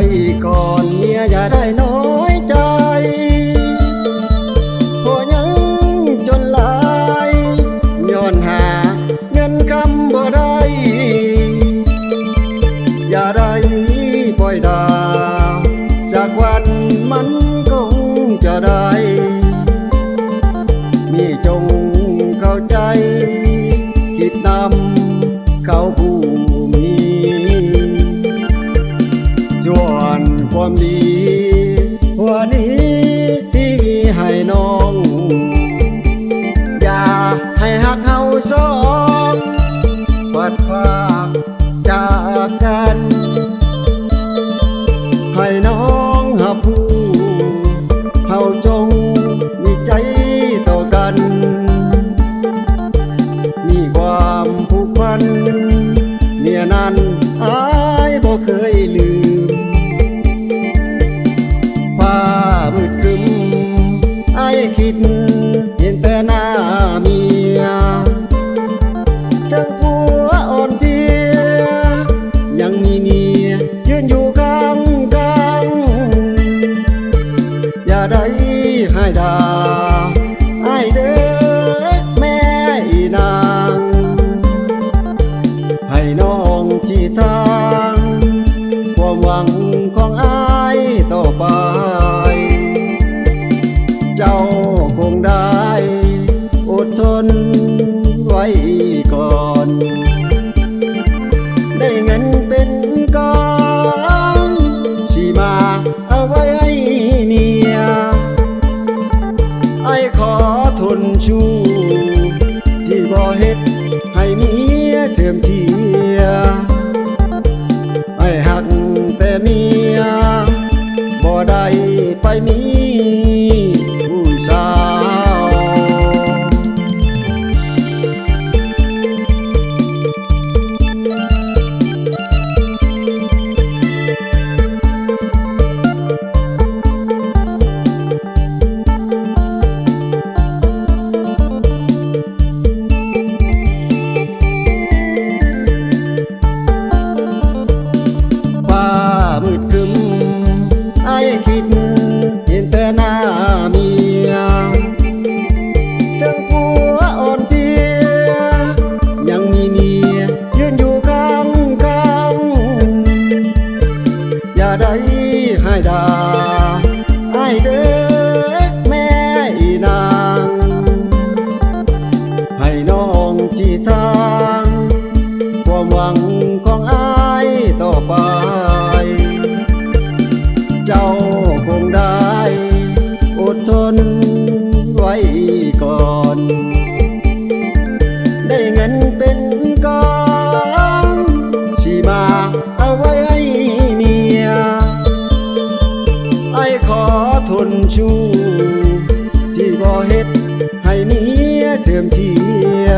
ไปก่อนเนี่ยอย่าได้ 上 đây มเชียไอ้หักแต่เมียบ่ได้ไปมี ไดให้ได้ คนชู้ที่บ่เฮ็ดให้เมียเสื่อมเสีย